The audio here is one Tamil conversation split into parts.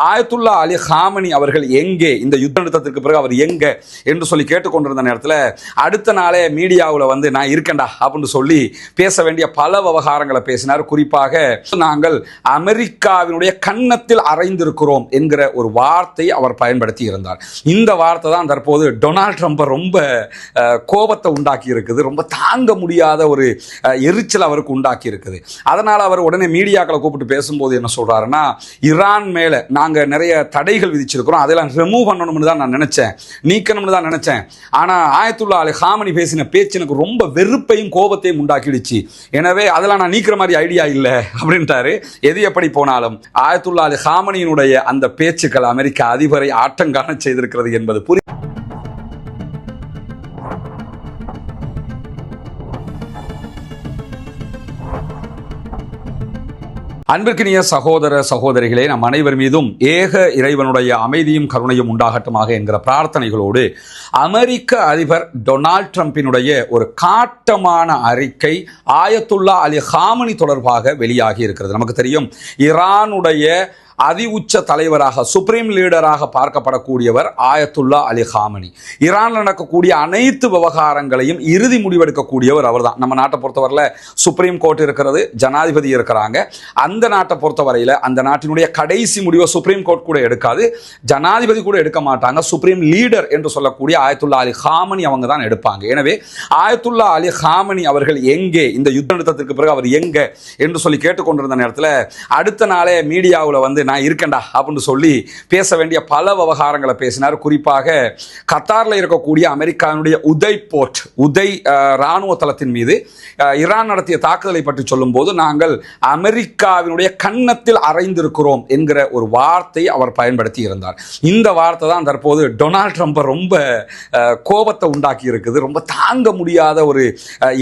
ஆயத்துல்லா அலி ஹாமனி அவர்கள் எங்கே? இந்த யுத்த நிறுத்தத்திற்கு பிறகு அவர் எங்க? என்று சொல்லி கேட்டுக்கொண்டிருந்த நேரத்தில் அடுத்த நாளே மீடியாவில் வந்து நான் இருக்கேன்டா அப்படின்னு சொல்லி பேச வேண்டிய பல விவகாரங்களை பேசினார். குறிப்பாக நாங்கள் அமெரிக்காவினுடைய கன்னத்தில் அறைந்திருக்கிறோம் என்கிற ஒரு வார்த்தை அவர் பயன்படுத்தி இருந்தார். இந்த வார்த்தை தான் தற்போது டொனால்ட் ட்ரம்ப்பை ரொம்ப கோபத்தை உண்டாக்கி இருக்குது. ரொம்ப தாங்க முடியாத ஒரு எரிச்சல் அவருக்கு உண்டாக்கி இருக்குது. அதனால் அவர் உடனே மீடியாக்களை கூப்பிட்டு பேசும்போது என்ன சொல்கிறாருன்னா ஈரான் மேலே நாங்கள் நிறைய தடைகள் விதிச்சிருக்கிறோம். அதெல்லாம் ரிமூவ் பண்ணணும்னு தான் நான் நினச்சேன். நீக்கணும்னு தான் நினச்சேன். ஆனால் ஆயத்துல்லா அலை ஹாமனி பேசின பேச்சு எனக்கு ரொம்ப வெறுப்பையும் கோபத்தையும் உண்டாக்கிடுச்சு. எனவே அதெல்லாம் நான் நீக்கிற மாதிரி ஐடியா இல்லை அப்படின்ட்டாரு. எது எப்படி போனாலும் ஆயத்துல்லா அலி ஹாமணியினுடைய அந்த பேச்சுக்கள் அமெரிக்க அதிபரை ஆட்டங்கான செய்திருக்கிறது என்பது புரிய அன்பிற்கினிய சகோதர சகோதரிகளே நம் அனைவர் மீதும் ஏக இறைவனுடைய அமைதியும் கருணையும் உண்டாகட்டுமாக என்கிற பிரார்த்தனைகளோடு அமெரிக்க அதிபர் டொனால்ட் ட்ரம்பினுடைய ஒரு காட்டமான அறிக்கை ஆயத்துல்லா அலி ஹாமனி தொடர்பாக வெளியாகி இருக்கிறது. நமக்கு தெரியும் ஈரானுடைய அதி உச்ச தலைவராக சுப்ரீம் லீடராக பார்க்கப்படக்கூடியவர் ஆயத்துல்லா அலி ஹாமனி. ஈரானில் நடக்கக்கூடிய அனைத்து விவகாரங்களையும் இறுதி முடிவெடுக்கக்கூடியவர் அவர்தான். நம்ம நாட்டை பொறுத்தவரையில் சுப்ரீம் கோர்ட் இருக்கிறது ஜனாதிபதி இருக்கிறாங்க. அந்த நாட்டை பொறுத்தவரையில் அந்த நாட்டினுடைய கடைசி முடிவை சுப்ரீம் கோர்ட் கூட எடுக்காது ஜனாதிபதி கூட எடுக்க மாட்டாங்க. சுப்ரீம் லீடர் என்று சொல்லக்கூடிய ஆயத்துல்லா அலி ஹாமனி அவங்க தான் எடுப்பாங்க. எனவே ஆயத்துல்லா அலி ஹாமனி அவர்கள் எங்கே இந்த யுத்த நிறுத்தத்திற்கு பிறகு அவர் எங்கே என்று சொல்லி கேட்டுக்கொண்டிருந்த நேரத்தில் அடுத்த நாளே மீடியாவில் வந்து நான் இருக்கேன்டா அப்படின்னு சொல்லி பேச வேண்டிய பல விவகாரங்களை பேசினார். குறிப்பாக கத்தாரில் இருக்கக்கூடிய அமெரிக்காவினுடைய உதய் போர்ட் உதய் இராணுவ ராணுவ தளத்தின் மீது ஈரான் நடத்திய தாக்குதலை பற்றி சொல்லும்போது நாங்கள் அமெரிக்காவினுடைய கன்னத்தில் அறைந்திருக்கிறோம் என்கிற ஒரு வார்த்தை அவர் பயன்படுத்தி இருந்தார். இந்த வார்த்தை தான் தற்போது டொனால்ட் ட்ரம்ப்பை ரொம்ப கோபத்தை உண்டாக்கி இருக்குது. ரொம்ப தாங்க முடியாத ஒரு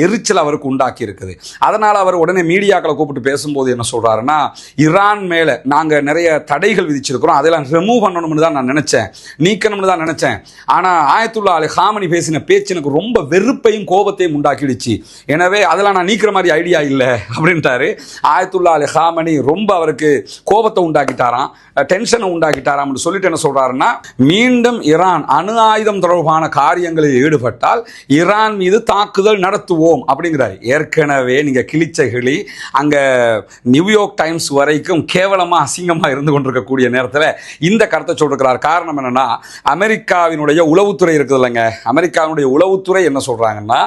எரிச்சல் அவருக்கு உண்டாக்கி இருக்குது. அதனால் அவர் உடனே மீடியாக்களை கூப்பிட்டு பேசும்போது என்ன சொல்றாருன்னா ஈரான் மேலே நாங்கள் நிறைய தடைகள் விதிச்சிருக்கிறோம். அதெல்லாம் ரிமூவ் பண்ணணும்னு தான் நான் நினச்சேன். நீக்கணும்னு தான் நினச்சேன். ஆனால் ஆயத்துல்லா அலி ஹாமனி பேசின பேச்சு எனக்கு ரொம்ப வெறுப்பையும் கோபத்தையும் உண்டாக்கிடுச்சு. எனவே அதெல்லாம் நான் நீக்கிற மாதிரி ஐடியா இல்லை அப்படின்ட்டாரு. ஆயத்துல்லா அலி ஹாமனி ரொம்ப அவருக்கு கோபத்தை உண்டாக்கிட்டாராம் டென்ஷனை உண்டாக்கிட்டாராம்னு சொல்லிட்டு என்ன சொல்றாருன்னா மீண்டும் ஈரான் அணு ஆயுதம் தொடர்பான காரியங்களில் ஈடுபட்டால் ஈரான் மீது தாக்குதல் நடத்துவோம் அப்படிங்கிறார். ஏற்கனவே நீங்க கிழிச்ச கிளி அங்க நியூயார்க் டைம்ஸ் வரைக்கும் கேவலமா அசிங்கம் கவனமாக இருந்து கொண்டிருக்கக்கூடிய நேரத்தில் இந்த கருத்தை சொல்லிருக்கிறார். காரணம் என்னென்னா அமெரிக்காவினுடைய உளவுத்துறை இருக்குது இல்லைங்க அமெரிக்காவினுடைய உளவுத்துறை என்ன சொல்கிறாங்கன்னா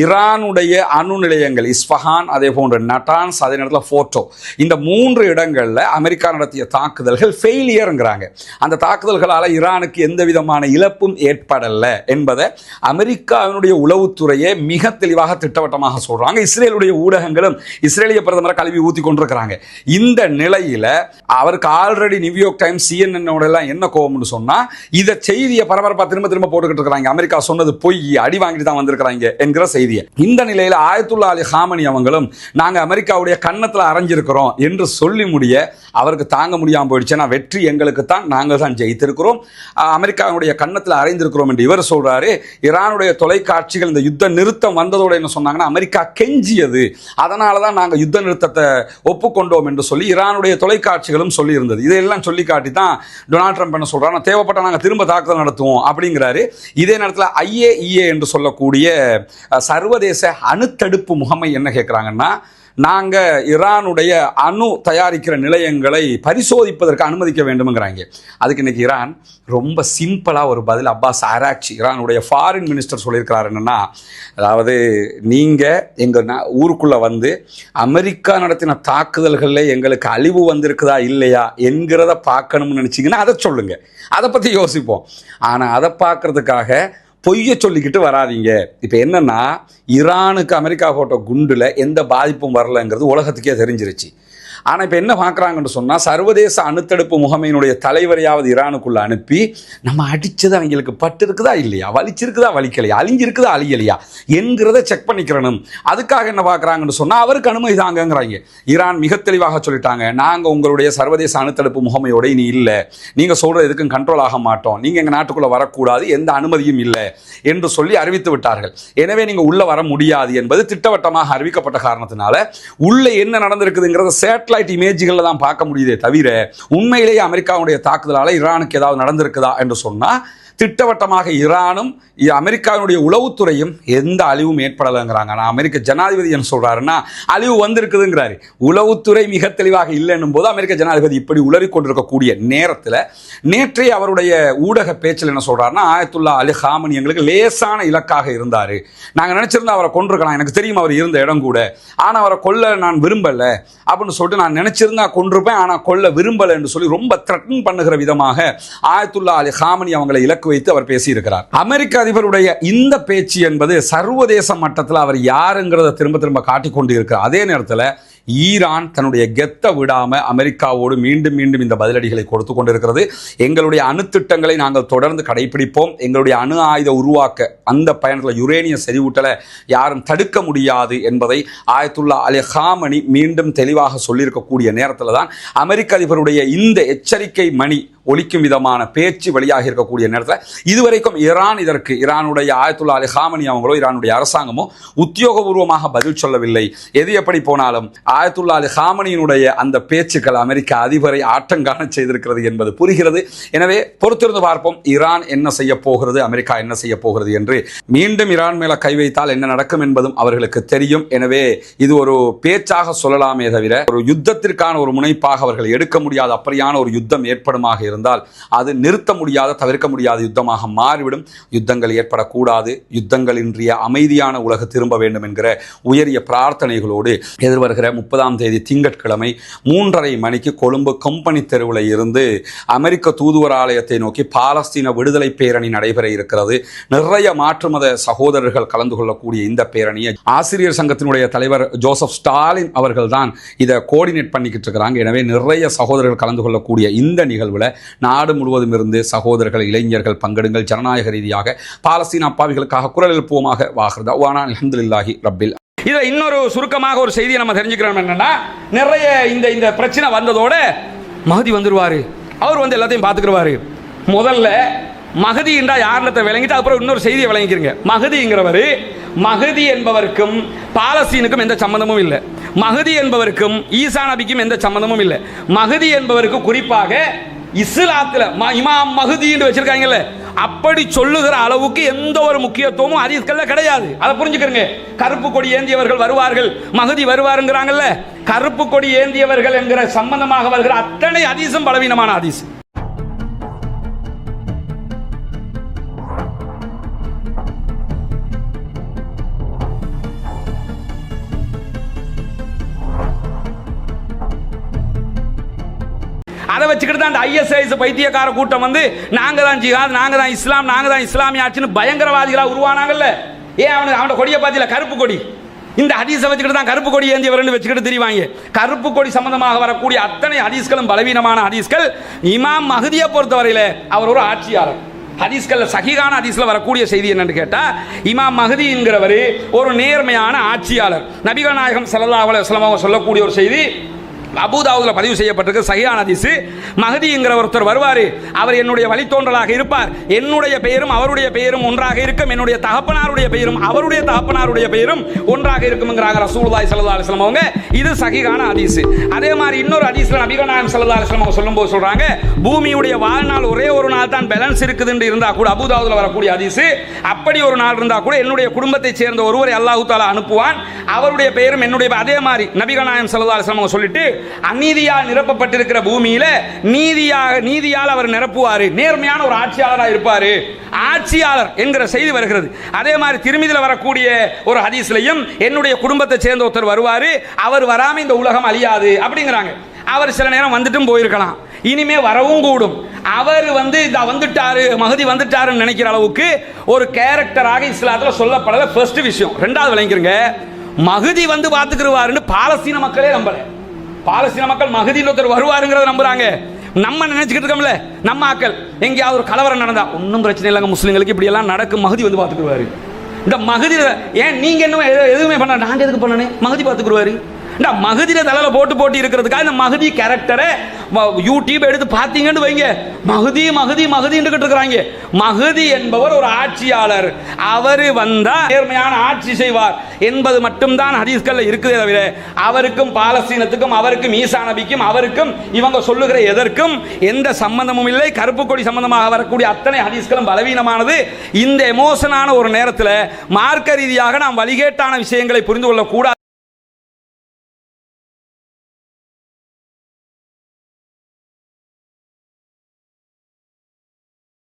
ஈரானுடைய அணு நிலையங்கள் இஸ்பஹான் அதே போன்ற நட்டான்ஸ் அதே நேரத்தில் ஃபோட்டோ இந்த மூன்று இடங்களில் அமெரிக்கா நடத்திய தாக்குதல்கள் ஃபெயிலியருங்கிறாங்க. அந்த தாக்குதல்களால் ஈரானுக்கு எந்த விதமான இழப்பும் ஏற்படலை என்பதை அமெரிக்காவினுடைய உளவுத்துறையை மிக தெளிவாக திட்டவட்டமாக சொல்கிறாங்க இஸ்ரேலுடைய ஊடகங்களும் இஸ்ரேலிய பிரதமரை கல்வி ஊற்றி கொண்டிருக்கிறாங்க. இந்த நிலையில் அவர் அவருக்கு ஆல்ரெடி நியூயார்க் டைம்ஸ் சிஎன்என் எல்லாம் என்ன கோபம்னு சொன்னா இதை செய்தியை பரபரப்பா திரும்ப திரும்ப போட்டுக்கிட்டு இருக்கிறாங்க. அமெரிக்கா சொன்னது பொய் அடி வாங்கிட்டு தான் வந்திருக்கிறாங்க என்கிற செய்தியை. இந்த நிலையில் ஆயத்துல்லா அலி ஹாமனி அவங்களும் நாங்கள் அமெரிக்காவுடைய கன்னத்தில் அரைஞ்சிருக்கிறோம் என்று சொல்லி முடிய அவருக்கு தாங்க முடியாமல் போயிடுச்சுன்னா வெற்றி எங்களுக்கு தான் நாங்கள் தான் ஜெயித்திருக்கிறோம். அமெரிக்காவுடைய கன்னத்தில் அரைந்திருக்கிறோம் என்று இவர் சொல்றாரு. ஈரானுடைய தொலைக்காட்சிகள் இந்த யுத்த நிறுத்தம் வந்ததோட என்ன சொன்னாங்கன்னா அமெரிக்கா கெஞ்சியது. அதனால தான் நாங்கள் யுத்த நிறுத்தத்தை ஒப்புக்கொண்டோம் என்று சொல்லி ஈரானுடைய தொலைக்காட்சிகளும் சொல்லி சொல்லியிருந்தது. இதையெல்லாம் சொல்லி காட்டி தான் டொனால்ட் ட்ரம்ப் என்ன சொல்கிறாங்க தேவைப்பட்ட நாங்கள் திரும்ப தாக்குதல் நடத்துவோம் அப்படிங்கிறாரு. இதே நேரத்தில் ஐஏஇஏ என்று சொல்லக்கூடிய சர்வதேச அணுத்தடுப்பு முகமை என்ன கேட்குறாங்கன்னா நாங்கள் ஈரானுடைய அணு தயாரிக்கிற நிலையங்களை பரிசோதிப்பதற்கு அனுமதிக்க வேண்டும்ங்கிறாங்க. அதுக்கு இன்னைக்கு ஈரான் ரொம்ப சிம்பிளாக ஒரு பதில் அப்பாஸ் ஆராக்சி ஈரானுடைய ஃபாரின் மினிஸ்டர் சொல்லியிருக்கிறார் என்னன்னா அதாவது நீங்கள் எங்கள் ஊருக்குள்ளே வந்து அமெரிக்கா நடத்தின தாக்குதல்களில் எங்களுக்கு அழிவு வந்திருக்குதா இல்லையா என்கிறத பார்க்கணும்னு நினச்சிங்கன்னா அதை சொல்லுங்கள் அதை பற்றி யோசிப்போம். ஆனால் அதை பார்க்கறதுக்காக பொய்ய சொல்லிக்கிட்டு வராதீங்க. இப்போ என்னென்னா ஈரானுக்கு அமெரிக்கா போட்ட குண்டில் எந்த பாதிப்பும் வரலங்கிறது உலகத்துக்கே தெரிஞ்சிருச்சு. ஆனால் இப்போ என்ன பார்க்குறாங்கன்னு சொன்னால் சர்வதேச அணுத்தடுப்பு முகமையினுடைய தலைவரையாவது ஈரானுக்குள்ளே அனுப்பி நம்ம அடித்தது அவங்களுக்கு பட்டு இருக்குதா இல்லையா? வலிச்சிருக்குதா? வலிக்கலையா? அழிஞ்சிருக்குதா? அழியலையா? என்கிறத செக் பண்ணிக்கிறணும். அதுக்காக என்ன பார்க்குறாங்கன்னு சொன்னால் அவருக்கு அனுமதி தாங்கங்கிறாங்க. ஈரான் மிக தெளிவாக சொல்லிட்டாங்க நாங்கள் உங்களுடைய சர்வதேச அணுத்தடுப்பு முகமையோட இனி இல்லை. நீங்கள் சொல்கிற எதுக்கும் கண்ட்ரோல் ஆக மாட்டோம். நீங்கள் எங்கள் நாட்டுக்குள்ளே வரக்கூடாது. எந்த அனுமதியும் இல்லை. என்று சொல்லி அறிவித்து விட்டார்கள். எனவே நீங்கள் உள்ளே வர முடியாது என்பது திட்டவட்டமாக அறிவிக்கப்பட்ட காரணத்தினால உள்ளே என்ன நடந்திருக்குதுங்கிறத சேட்ட சேட்டலைட் இமேஜ்களில் தான் பார்க்க முடியுதே தவிர உண்மையிலேயே அமெரிக்காவுடைய தாக்குதலால் ஈரானுக்கு ஏதாவது நடந்திருக்குதா என்று சொன்னால் திட்டவட்டமாக ஈரானும் அமெரிக்காவினுடைய உளவுத்துறையும் எந்த அழிவும் ஏற்படலைங்கிறாங்க. ஆனால் அமெரிக்க ஜனாதிபதி என்ன சொல்கிறாருன்னா அழிவு வந்திருக்குதுங்கிறாரு. உளவுத்துறை மிக தெளிவாக இல்லைன்னும் போது அமெரிக்க ஜனாதிபதி இப்படி உளறி கொண்டிருக்கக்கூடிய நேரத்தில் நேற்றைய அவருடைய ஊடக பேச்சில் என்ன சொல்கிறாருன்னா ஆயத்துல்லா அலி ஹாமனி எங்களுக்கு லேசான இலக்காக இருந்தார். நாங்கள் நினச்சிருந்தா அவரை கொண்டிருக்கலாம் எனக்கு தெரியும் அவர் இருந்த இடம் கூட. ஆனால் அவரை கொல்ல நான் விரும்பலை. அப்படின்னு சொல்லிட்டு நான் நினச்சிருந்தா கொண்டிருப்பேன் ஆனால் கொல்ல விரும்பலை என்று சொல்லி ரொம்ப த்ரெட்டன் பண்ணுகிற விதமாக ஆயத்துல்லா அலி ஹாமனி அவங்களை இலக்கு வைத்து அவர் பேசியிருக்கிறார். அமெரிக்க அதிபருடைய இந்த பேச்சு என்பது சர்வதேச மட்டத்தில் அவர் யாருங்கிறத திரும்ப திரும்ப காட்டிக் கொண்டு இருக்கிறார் அதே நேரத்தில் ஈரான் தன்னுடைய கெத்தை விடாம அமெரிக்காவோடு மீண்டும் மீண்டும் இந்த பதிலடிகளை கொடுத்து கொண்டிருக்கிறது. எங்களுடைய அணுத்திட்டங்களை நாங்கள் தொடர்ந்து கடைபிடிப்போம். எங்களுடைய அணு ஆயுத உருவாக்க அந்த பயணத்தில் யுரேனிய செறிவூட்டலை யாரும் தடுக்க முடியாது என்பதை ஆயத்துல்லா அலி ஹாமணி மீண்டும் தெளிவாக சொல்லியிருக்கக்கூடிய நேரத்தில் தான் அமெரிக்க அதிபருடைய இந்த எச்சரிக்கை மணி ஒலிக்கும் விதமான பேச்சு வெளியாக இருக்கக்கூடிய நேரத்தில் இதுவரைக்கும் ஈரான் இதற்கு ஈரானுடைய ஆயத்துல்லா அலி ஹாமணி அவங்களோ ஈரானுடைய அரசாங்கமோ உத்தியோகபூர்வமாக பதில் சொல்லவில்லை. எது எப்படி போனாலும் ஆயத்துல்லா அலி ஹாமனியினுடைய அந்த பேச்சுக்கள் அமெரிக்க அதிபரை ஆட்டங்காண செய்திருக்கிறது என்பது புரிகிறது. எனவே பொறுத்திருந்து பார்ப்போம் ஈரான் என்ன செய்ய போகிறது அமெரிக்கா என்ன செய்ய போகிறது என்று. மீண்டும் ஈரான் மேல கை வைத்தால் என்ன நடக்கும் என்பதும் அவர்களுக்கு தெரியும். எனவே இது ஒரு பேச்சாக சொல்லலாமே தவிர ஒரு யுத்தத்திற்கான ஒரு முனைப்பாக அவர்கள் எடுக்க முடியாத அப்படியான ஒரு யுத்தம் ஏற்படுமாக இருந்தால் அது நிறுத்த முடியாத தவிர்க்க முடியாத யுத்தமாக மாறிவிடும். யுத்தங்கள் ஏற்படக்கூடாது. யுத்தங்களின்றிய அமைதியான உலக திரும்ப வேண்டும் என்கிற உயரிய பிரார்த்தனைகளோடு எதிர்வருகிற முப்பதாம் தேதி திங்கட்கிழமை மூன்றரை மணிக்கு கொழும்பு கம்பெனி தெருவில் இருந்து அமெரிக்க தூதுவர் ஆலயத்தை நோக்கி பாலஸ்தீன விடுதலை பேரணி நடைபெற இருக்கிறது. நிறைய மாற்று மத சகோதரர்கள் கலந்து கொள்ளக்கூடிய இந்த பேரணியை ஆசிரியர் சங்கத்தினுடைய தலைவர் ஜோசப் ஸ்டாலின் அவர்கள் தான் இதை கோஆர்டினேட் பண்ணிக்கிட்டு இருக்கிறாங்க. எனவே நிறைய சகோதரர்கள் கலந்து கொள்ளக்கூடிய இந்த நிகழ்வில் நாடு முழுவதும் இருந்து சகோதரர்கள் இளைஞர்கள் பங்கெடுங்கள். ஜனநாயக ரீதியாக பாலஸ்தீன அப்பாவிகளுக்காக குரல் எழுப்புவோமாக வாகிறதா வானா அலமதுல்லாஹி ரப்பில் இதில் இன்னொரு சுருக்கமாக ஒரு செய்தியை நம்ம தெரிஞ்சுக்கிறோம் என்னன்னா நிறைய இந்த இந்த பிரச்சனை வந்ததோட மகதி வந்துடுவார் அவர் வந்து எல்லாத்தையும் பார்த்துக்கிடுவாரு முதல்ல மகதி என்றா யாரிடத்தை விளங்கிட்டு அப்புறம் இன்னொரு செய்தியை விளங்கிக்கிறீங்க. மகதிங்கிறவர் மகதி என்பவருக்கும் பாலஸ்தீனுக்கும் எந்த சம்மந்தமும் இல்லை. மகதி என்பவருக்கும் ஈசா நபிக்கும் எந்த சம்மந்தமும் இல்லை. மகதி என்பவருக்கு குறிப்பாக இஸ்லாத்தில் ம- இமாம் மகுதின்னு வச்சிருக்காங்கல்ல அப்படி சொல்லுகிற அளவுக்கு எந்த ஒரு முக்கியத்துவமும் ஹதீஸ்கள்ல கிடையாது. அதை புரிஞ்சுக்கிறங்க. கருப்பு கொடி ஏந்தியவர்கள் வருவார்கள். மகுதி வருவாருங்கிறாங்கல்ல. கருப்பு கொடி ஏந்தியவர்கள் என்கிற சம்பந்தமாக வருகிற அத்தனை அதிசம் பலவீனமான அதிசம் வச்சுக்கிட்டு தான் அந்த ஐஎஸ்ஐஎஸ் பைத்தியக்கார கூட்டம் வந்து நாங்கள் தான் ஜிஹாத் நாங்க தான் இஸ்லாம் நாங்க தான் இஸ்லாமிய ஆட்சின்னு பயங்கரவாதிகளாக உருவானாங்கல்ல? ஏன் அவனுக்கு அவனோட கொடியை பார்த்தில கருப்பு கொடி. இந்த ஹதீஸை வச்சுக்கிட்டு தான் கருப்பு கொடி ஏந்தியவர்னு வச்சுக்கிட்டு தெரிவாங்க. கருப்பு கொடி சம்பந்தமாக வரக்கூடிய அத்தனை ஹதீஸ்களும் பலவீனமான ஹதீஸ்கள். இமாம் மகதியை பொறுத்தவரையில் அவர் ஒரு ஆட்சியாளர். ஹதீஸ்கள்ல சகிகான ஹதீஸில் வரக்கூடிய செய்தி என்னன்னு கேட்டால் இமாம் மஹதிங்கிறவர் ஒரு நேர்மையான ஆட்சியாளர். நபிகள் நாயகம் ஸல்லல்லாஹு அலைஹி அவங்க சொல்லக்கூடிய ஒரு செய்தி அபூதாவுதில் பதிவு செய்யப்பட்டிருக்கு சஹியான் அதிசு மகதிங்கிற ஒருத்தர் வருவார் அவர் என்னுடைய வழித்தோன்றலாக இருப்பார். என்னுடைய பெயரும் அவருடைய பெயரும் ஒன்றாக இருக்கும். என்னுடைய தகப்பனாருடைய பெயரும் அவருடைய தகப்பனாருடைய பெயரும் ஒன்றாக இருக்கும்ங்கிறாங்க ரசூலுல்லாஹி ஸல்லல்லாஹு அலைஹி அவங்க இது சகிகான ஹதீஸ். அதே மாதிரி இன்னொரு ஹதீஸ்ல நபிகள் நாயகம் ஸல்லல்லாஹு அலைஹி வஸல்லம் அவங்க சொல்லும்போது சொல்றாங்க பூமியுடைய வாழ்நாள் ஒரே ஒரு நாள் தான் பேலன்ஸ் இருக்குதுன்னு இருந்தா கூட அபூதாவுதுல வரக்கூடிய ஹதீஸ். அப்படி ஒரு நாள் இருந்தா கூட என்னுடைய குடும்பத்தைச் சேர்ந்த ஒருவரை அல்லாஹு தாலா அனுப்புவான். அவருடைய பெயரும் என்னுடைய அதே மாதிரி நபிகள் நாயகம் ஸல்லல்லாஹு அலைஹி வஸல்லம் அவங்க சொல்லிட்டு அநீதியால் நிரப்பப்பட்டிருக்கிற பூமியில நீதியாக நீதியால் அவர் நிரப்புவார். நேர்மையான ஒரு ஆட்சியாளராக இருப்பார். ஆட்சியாளர் என்கிற செய்தி வருகிறது. அதே மாதிரி திருமிதில் வரக்கூடிய ஒரு ஹதீஸ்லையும் என்னுடைய குடும்பத்தை சேர்ந்த ஒருத்தர் வருவார். அவர் வராம இந்த உலகம் அழியாது அப்படிங்கிறாங்க. அவர் சில நேரம் வந்துட்டும் போயிருக்கலாம். இனிமே வரவும் கூடும். அவர் வந்து இந்த வந்துட்டாரு மகதி வந்துட்டாருன்னு நினைக்கிற அளவுக்கு ஒரு கேரக்டராக இஸ்லாத்துல சொல்லப்படல. ஃபர்ஸ்ட் விஷயம். ரெண்டாவது விளங்கிருங்க. மகுதி வந்து பார்த்துக்கிருவாருன்னு பாலஸ்தீன மக்களே நம்பலை. பாலஸ்தீன மக்கள் மகதியில் ஒருத்தர் வருவாருங்கிறத நம்புறாங்க. நம்ம நினைச்சுக்கிட்டு இருக்கோம்ல நம்ம ஆக்கள். எங்கேயாவது ஒரு கலவரம் நடந்தா ஒன்றும் பிரச்சனை இல்லைங்க முஸ்லீம்களுக்கு இப்படி எல்லாம் நடக்கும் மகதி வந்து பார்த்துக்குருவாரு இந்த மகதி ஏன் நீங்கள் என்ன எது- எதுவுமே பண்ண நாங்கள் எதுக்கு பண்ணனே? மகதி பார்த்துக்குருவாரு இந்த மகதியில தலையில போட்டு போட்டு இருக்கிறதுக்காக இந்த மகதி கேரக்டரை யூடியூப் எடுத்து பார்த்தீங்கன்னு வைங்க. மகதி மகதி மகதின்னு இருக்கிறாங்க. மகதி என்பவர் ஒரு ஆட்சியாளர். அவர் வந்தால் நேர்மையான ஆட்சி செய்வார். என்பது மட்டும்தான் ஹதீஸ்கள்ல இருக்குதே தவிர அவருக்கும் பாலஸ்தீனத்துக்கும் அவருக்கும் ஈசா நபிக்கும் அவருக்கும் இவங்க சொல்லுகிற எதற்கும் எந்த சம்பந்தமும் இல்லை. கருப்பு கொடி சம்பந்தமாக வரக்கூடிய அத்தனை ஹதீஸ்களும் பலவீனமானது. இந்த எமோஷனான ஒரு நேரத்தில் மார்க்க ரீதியாக நாம் வழிகேட்டான விஷயங்களை புரிந்து கொள்ளக்கூடாது.